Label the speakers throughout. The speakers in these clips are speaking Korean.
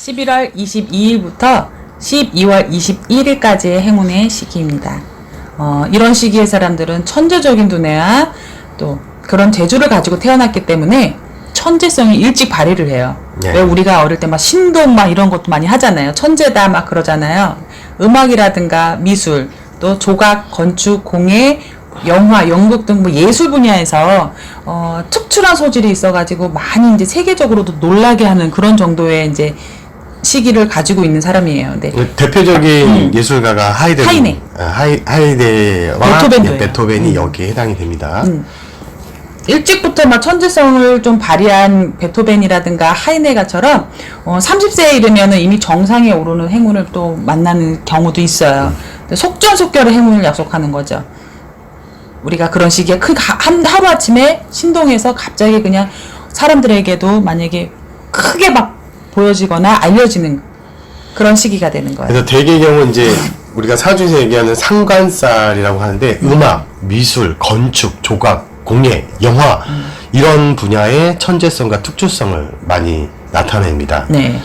Speaker 1: 11월 22일부터 12월 21일까지의 행운의 시기입니다. 어, 이런 시기의 사람들은 천재적인 두뇌와 또 그런 재주를 가지고 태어났기 때문에 천재성이 일찍 발휘를 해요.
Speaker 2: 네.
Speaker 1: 왜 우리가 어릴 때 막 신동 막 이런 것도 많이 하잖아요. 천재다 막 그러잖아요. 음악이라든가 미술, 또 조각, 건축, 공예, 영화, 연극 등 뭐 예술 분야에서 어, 특출한 소질이 있어가지고 많이 이제 세계적으로도 놀라게 하는 그런 정도의 이제 시기를 가지고 있는 사람이에요. 근데
Speaker 2: 대표적인 예술가가 하이데
Speaker 1: 음. 하이네.
Speaker 2: 하이, 하이데와
Speaker 1: 베토벤도예요. 음.
Speaker 2: 네, 베토벤이 여기에 해당이 됩니다.
Speaker 1: 일찍부터 막 천재성을 좀 발휘한 베토벤이라든가 하이네가처럼 어, 30세에 이르면은 이미 정상에 오르는 행운을 또 만나는 경우도 있어요. 속전속결의 행운을 약속하는 거죠. 우리가 그런 시기에 큰 가- 한 하루 아침에 신동에서 갑자기 그냥 사람들에게도 만약에 크게 막 보여지거나 알려지는 그런 시기가 되는 거예요.
Speaker 2: 그래서 대개의 경우 이제 우리가 사주에서 얘기하는 상관살이라고 하는데 음악, 미술, 건축, 조각, 공예, 영화 이런 분야의 천재성과 특출성을 많이 나타냅니다.
Speaker 1: 네.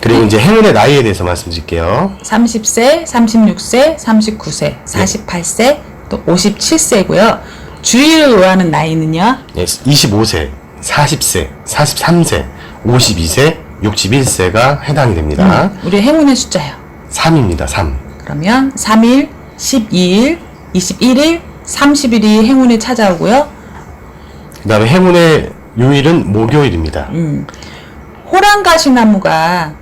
Speaker 2: 그리고 이제 행운의 나이에 대해서 말씀드릴게요.
Speaker 1: 30세, 36세, 39세, 48세, 또 57세고요. 주의를 요하는 나이는요.
Speaker 2: 예, 25세, 40세, 43세, 52세, 61세가 해당이 됩니다.
Speaker 1: 우리 행운의 숫자요.
Speaker 2: 3입니다. 3.
Speaker 1: 그러면 3일, 12일, 21일, 30일이 행운에 찾아오고요.
Speaker 2: 그 다음에 행운의 요일은 목요일입니다.
Speaker 1: 음. 호랑가시나무가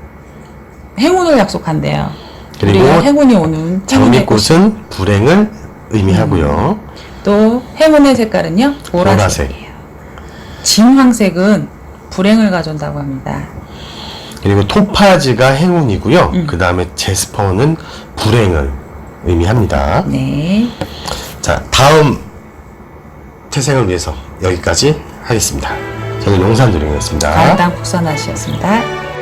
Speaker 1: 행운을 약속한대요.
Speaker 2: 그리고
Speaker 1: 행운이 오는.
Speaker 2: 장미꽃은 불행을 의미하고요.
Speaker 1: 또 행운의 색깔은요.
Speaker 2: 보라색.
Speaker 1: 보라색이에요. 진황색은 불행을 가져온다고 합니다.
Speaker 2: 그리고 토파즈가 행운이고요.
Speaker 1: 음.
Speaker 2: 그 다음에 제스퍼는 불행을 의미합니다.
Speaker 1: 네.
Speaker 2: 자, 다음 태생을 위해서 여기까지 하겠습니다. 저는 용산도령이었습니다.
Speaker 1: 가을당 국선아씨였습니다.